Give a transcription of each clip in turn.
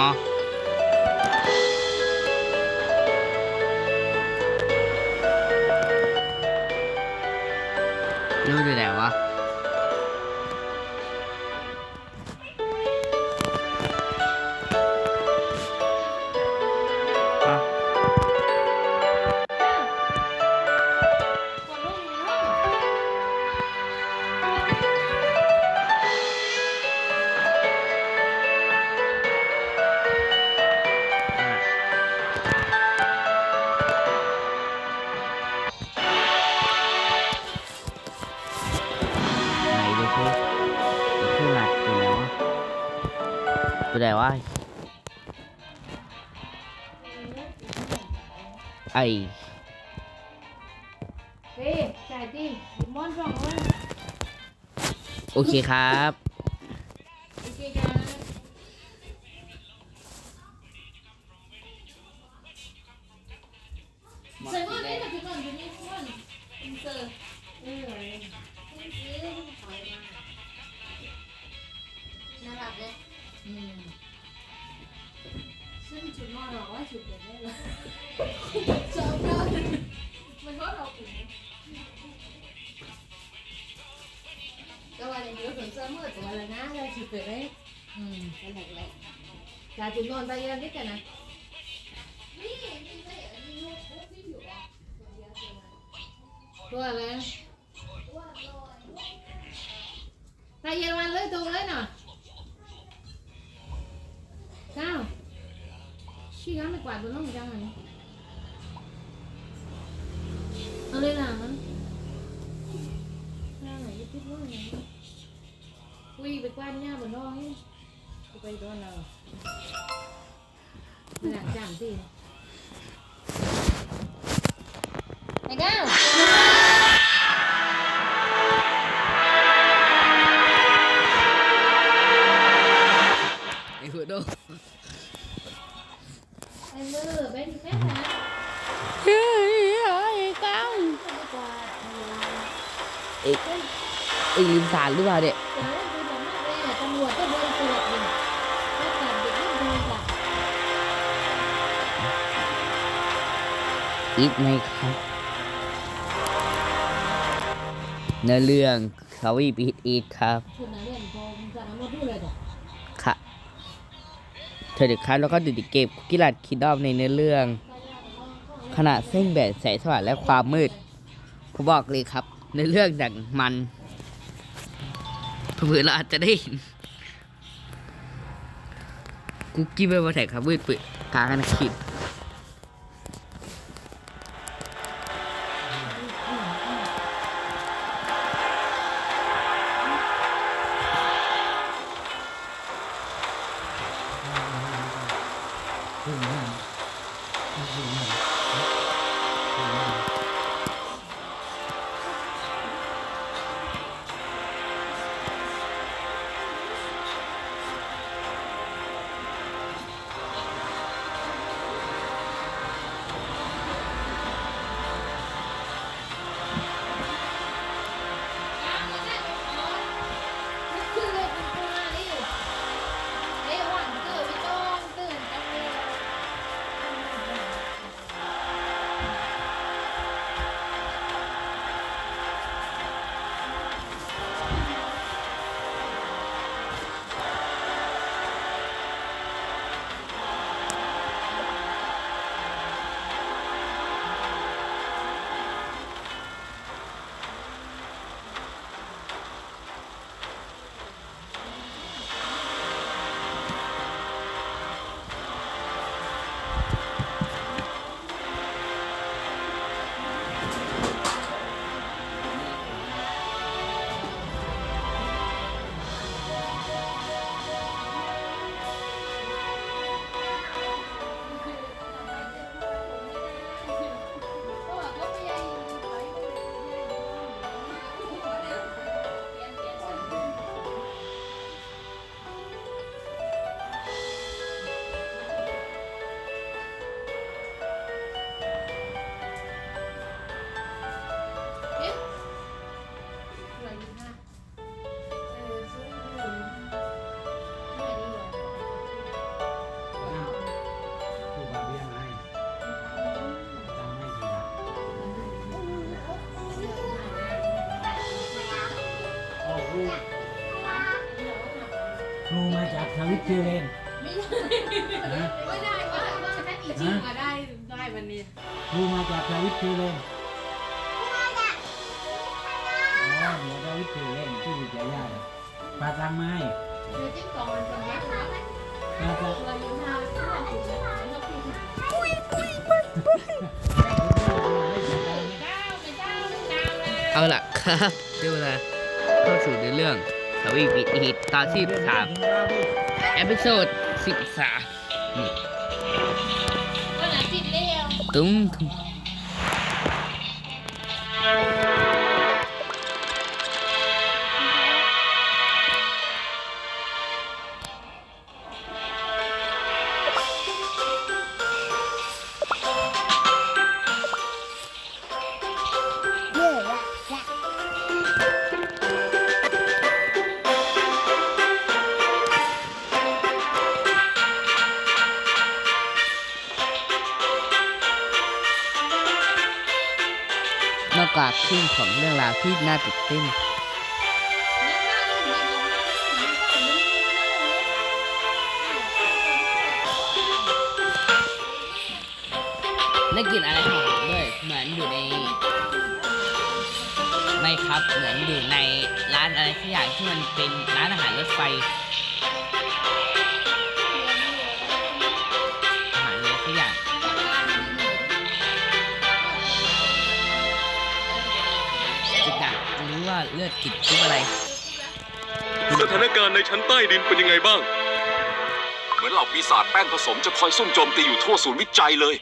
อ๋ ไอเฮ้ยจ่ายดิมอนสองเลยโอเคครับ อืมกันแหลกแหลกจ่าจุดนอนไปยังนี่กันนะนี่นี่ไม่เห็นมีลูกปุ๊บที่อยู่อะตั วเดียวตัวนั้นตัวอะไรอ้วนลอยไปเยอรมันเลยตรงเล อีกไหมครับเนื้อเรื่องเขาวีปีอีกครับชุดนักเรียนพอมึงจะเดูเลยจ้ะค่ะเธอเด็กครับแล้วก็เด็กๆเก็บกิลัดคิดดอมในเนื้อเรื่องขณะเส้นแบ่งแสงสว่างและความมืดผมบอกเลยครับ ในเรื่องดังมันเผื่อเราอาจจะได้กุ๊กกี้ไปมาแถกครับมืดปืดกลางกันคิด Mm-hmm. ชิงมาได้ได้วันนี้ครูมาจากทวิตฟิวเลนอ๋อเดี๋ยวทวิตฟิวเลนที่อยู่ใหญ่ใหญ่ปลาตังไม้เดี๋ยวจิ้งจอกมันเป็นยักษ์นะปลาตังเราอยู่หน้าที่เราอยู่เนี่ยเราพี่เจ้าไม่เจ้าเจ้าเลยเอาล่ะครับได้เวลาเข้าสู่ในเรื่องสวีวิอีตตอนที่สามเอพิโซดสิบสามวันนั้นจิต เลี้ากครึ่งของเรื่องราวที่น่าตื่นเต้นได้กลิ่นอะไรหอมด้วย เหมือนอยู่ใน ไม่ครับ เหมือนอยู่ในร้านอะไรสักอย่างที่มันเป็นร้านอาหารรถไฟ ลือดกิดทุกอะไร สถานการณ์ในชั้นใต้ดินเป็นยังไงบ้าง เหมือนเหล่าปีศาจแป้งผสมจะคอยซุ่มโจมตีอยู่ทั่วศูนย์วิจัยเลย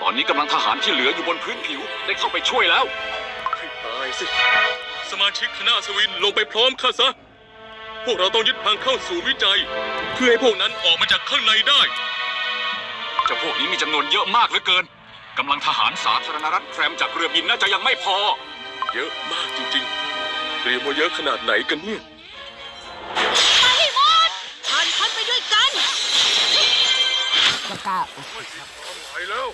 ตอนนี้กำลังทหารที่เหลืออยู่บนพื้นผิว ได้เข้าไปช่วยแล้วให้ตายสิ สมาชิกคณะอัศวินลงไปพร้อมข้าซะ พวกเราต้องยึดทางเข้าสู่วิจัย เพื่อให้พวกนั้นออกมาจากข้างในได้ เจ้าพวกนี้มีจำนวนเยอะมากเหลือเกินกำลังทหารสาธารณรัฐแครมจากเรือบินน่าจะยังไม่พอ เยอะมากจริงๆ เตรียมมาเยอะขนาดไหนกันเนี่ยผ่านพ้นไปด้วยกันก็กล้าไปแล้ว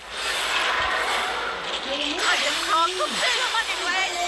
ข้าจะครองทุกสิ่งของมันเองเลยผ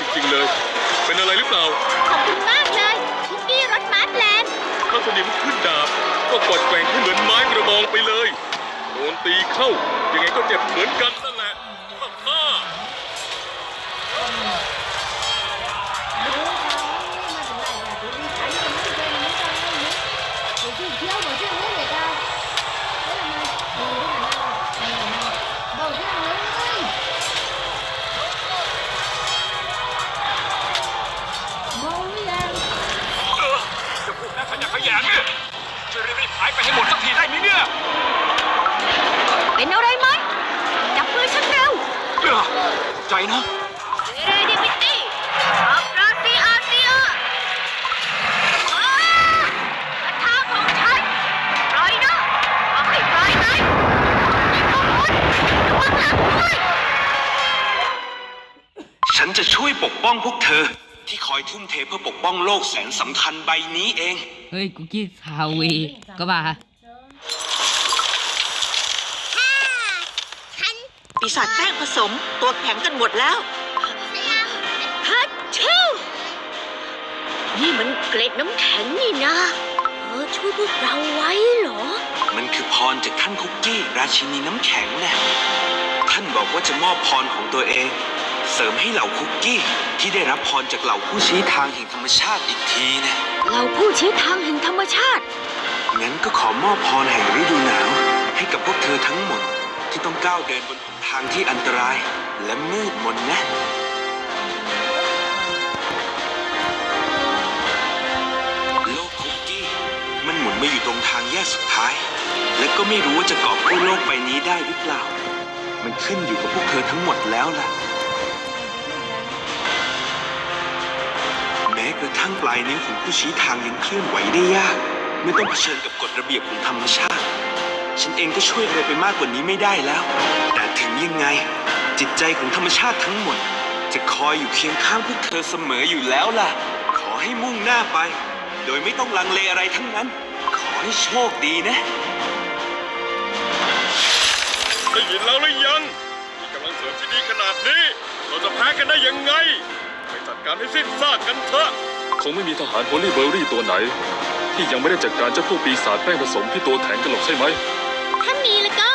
จริง ๆ เลย เป็นอะไรหรือเปล่าขอบคุณมากเลยคุกกี้รสมาร์ทแลนด์ถ้าสนิมขึ้นดาบ ก็กดแกว่งให้เหมือนไม้กระบองไปเลยโดนตีเข้ายังไงก็เจ็บเหมือนกันนั่น ปกป้องพวกเธอ ที่คอยทุ่มเทเพื่อปกป้องโลกแสนสำคัญใบนี้เอง เฮ้ยกุกกี้ฮาวีก็มาปีศาจแป้งผสมตัวแข็งกันหมดแล้วฮัทชิวนี่มันเกล็ดน้ำแข็งนี่นะเออช่วยพวกเราไว้เหรอ มันคือพรจากท่านคุกกี้ ราชินีน้ำแข็งนะท่านบอกว่าจะมอบพรของตัวเอง เสริมให้เหล่าคุกกี้ ที่ได้รับพรจากเหล่าผู้ชี้ทางแห่งธรรมชาติอีกทีนะเราผู้ชี้ทางแห่งธรรมชาติ งั้นก็ขอมอบพรแห่งฤดูหนาว ให้กับพวกเธอทั้งหมด ที่ต้องก้าวเดินบนหนทางที่อันตราย และมืดมนนะโลกคุกกี้มันหมุนมาอยู่ตรงทางแยกสุดท้าย และก็ไม่รู้ว่าจะกอบกู้โลกใบนี้ได้หรือเปล่า มันขึ้นอยู่กับพวกเธอทั้งหมดแล้วล่ะ กระทั่งปลายนิ้วของผู้ชี้ทางยังเคลื่อนไหวได้ยาก ไม่ต้องเผชิญกับกฎระเบียบของธรรมชาติ ฉันเองก็ช่วยอะไรไปมากกว่านี้ไม่ได้แล้ว แต่ถึงยังไง จิตใจของธรรมชาติทั้งหมด จะคอยอยู่เคียงข้างพวกเธอเสมออยู่แล้วล่ะ ขอให้มุ่งหน้าไป โดยไม่ต้องลังเลอะไรทั้งนั้น ขอให้โชคดีนะได้ยินแล้วหรือยังมีกำลังเสริมที่ดีขนาดนี้ เราจะแพ้กันได้ยังไง จัดการให้สิ้นซากกันเถอะ คงไม่มีทหารโฮลี่เบอร์รี่ตัวไหน ที่ยังไม่ได้จัดการเจ้าพวกปีศาจแป้งผสมที่ตัวแข็งกันหรอกใช่ไหม ถ้ามีแล้วก็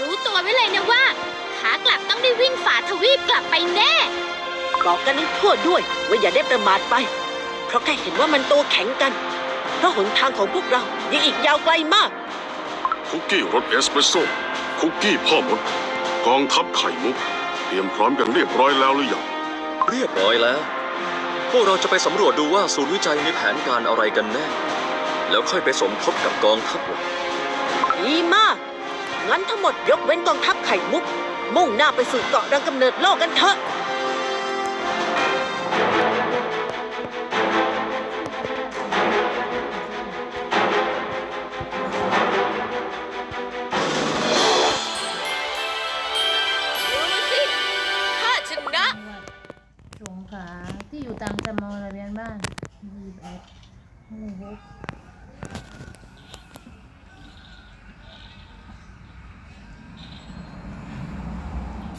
รู้ตัวไว้เลยนะว่า ขากลับต้องได้วิ่งฝ่าทวีปกลับไปแน่ บอกกันให้ทั่วด้วยว่าอย่าได้ประมาทไป เพราะแค่เห็นว่ามันตัวแข็งกัน เพราะหนทางของพวกเรายังอีกยาวไกลมาก คุกกี้รสเอสเปรสโซ่คุกกี้พ่อมดกองทัพไข่มุก เตรียมพร้อมกันเรียบร้อยแล้วหรือยัง เรียบร้อยแล้ว พวกเราจะไปสำรวจดูว่าศูนย์วิจัยมีแผนการอะไรกันแน่ แล้วค่อยไปสมทบกับกองทัพหมดดีมาก งั้นทั้งหมดยกเว้นกองทัพไข่มุก มุ่งหน้าไปสู่เกาะรังกำเนิดโลกกันเถอะ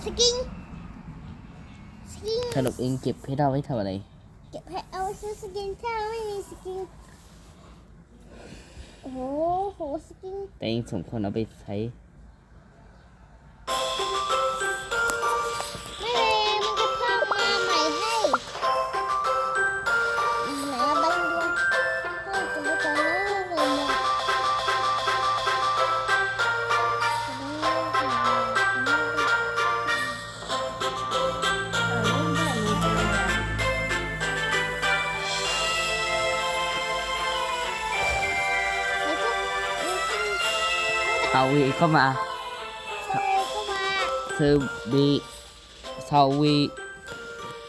สกิงสกิงสรุปเองเก็บเพชรเอาไว้ทำอะไร เก็บให้เอาซื้อสกินถ้าไม่มีสกินโอ้โหโหสกินแต่เองสมควรเอาไปใช้ เอาวีเข้า